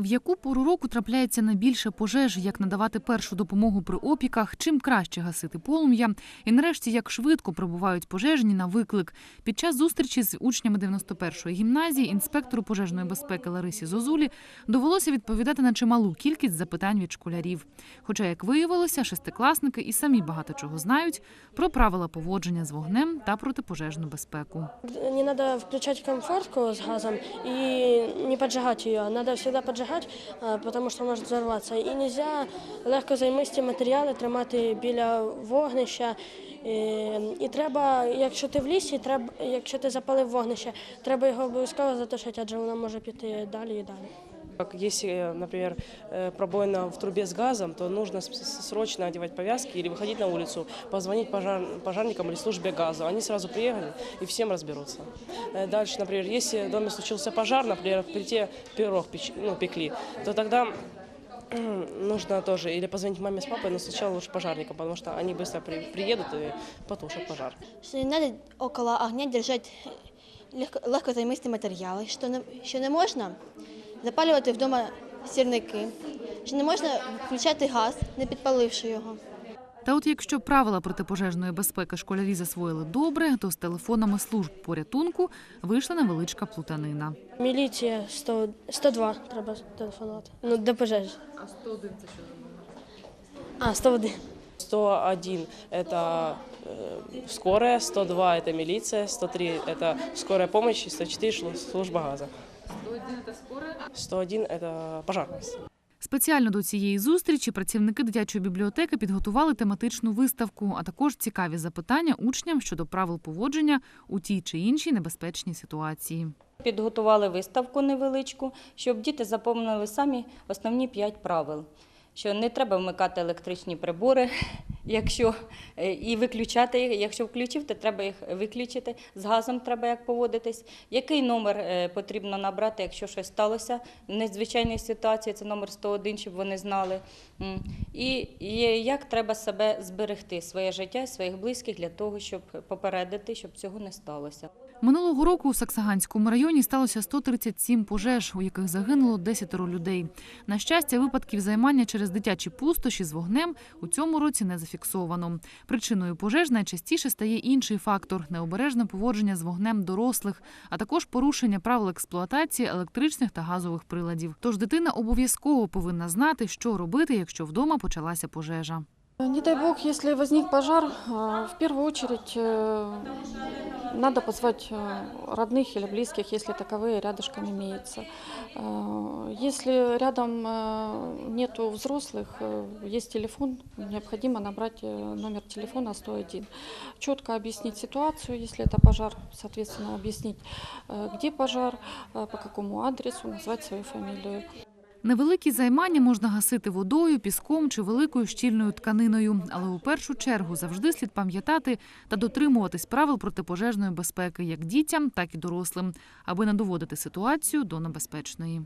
В яку пору року трапляється найбільше пожеж, як надавати першу допомогу при опіках, чим краще гасити полум'я, і нарешті як швидко прибувають пожежні на виклик. Під час зустрічі з учнями 91-ї гімназії інспектору пожежної безпеки Ларисі Зозулі довелося відповідати на чималу кількість запитань від школярів. Хоча, як виявилося, шестикласники і самі багато чого знають про правила поводження з вогнем та протипожежну безпеку. Не надо включать комфортку с газом и не поджигать ее. Надо всегда поджигать, а, тому що може взорватися. І нельзя легкозаймисті матеріали тримати біля вогнища. І, і треба, якщо ти в лісі, треба, якщо ти запалив вогнище, треба його обов'язково затушити, адже воно може піти далі і далі. Как Если, например, э, пробоина в трубе с газом, то нужно срочно одевать повязки или выходить на улицу, позвонить пожар, пожарникам или службе газа. Они сразу приехали и всем разберутся. Э, Дальше, например, если в доме случился пожар, например, в плите пирог печ- ну, пекли, то тогда нужно тоже или позвонить маме с папой, но сначала лучше пожарникам, потому что они быстро при- приедут и потушат пожар. что надо около огня держать легко, легкозаймисті матеріали, що не, що не можна запалювати вдома сірники, що не можна включати газ, не підпаливши його. Та от якщо правила протипожежної безпеки школярі засвоїли добре, то з телефонами служб порятунку вийшла невеличка плутанина. Міліція 100, 102 треба телефонувати. Ну, до пожежі. А 101 це що? А, 101. 101 – это э, скорая, 102 – это милиция, 103 – это скорая помощь, и 104 – шло- служба газа. 101 – это скорая? 101 – это пожарная. Спеціально до цієї зустрічі працівники дитячої бібліотеки підготували тематичну виставку, а також цікаві запитання учням щодо правил поводження у тій чи іншій небезпечній ситуації. Підготували виставку невеличку, щоб діти запомнили самі основні п'ять правил. Що не треба вмикати електричні прибори, якщо е, і виключати їх. Якщо включив, то треба їх виключити. З газом треба як поводитись. Який номер е, потрібно набрати, якщо щось сталося в незвичайній ситуації, це номер 101, щоб вони знали. І як треба себе зберегти, своє життя своїх близьких для того, щоб попередити, щоб цього не сталося. Минулого року у Саксаганському районі сталося 137 пожеж, у яких загинуло 10 людей. На щастя, випадків займання через дитячі пустоші з вогнем у цьому році не зафіксовано. Причиною пожеж найчастіше стає інший фактор необережне поводження з вогнем дорослих, а також порушення правил експлуатації електричних та газових приладів. Тож дитина обов'язково повинна знати, що робити, якщо вдома почалася пожежа. Не дай бог, если возник пожар, э, в первую очередь э, надо позвать э, родных или близких, если таковые рядышком имеются. Э, Если рядом э, нету взрослых, э, есть телефон, необходимо набрать э, номер телефона 101. Четко объяснить ситуацию, если это пожар, соответственно, объяснить, э, где пожар, э, по какому адресу, назвать свою фамилию. Невеликі займання можна гасити водою, піском чи великою щільною тканиною, але у першу чергу завжди слід пам'ятати та дотримуватись правил протипожежної безпеки як дітям, так і дорослим, аби не доводити ситуацію до небезпечної.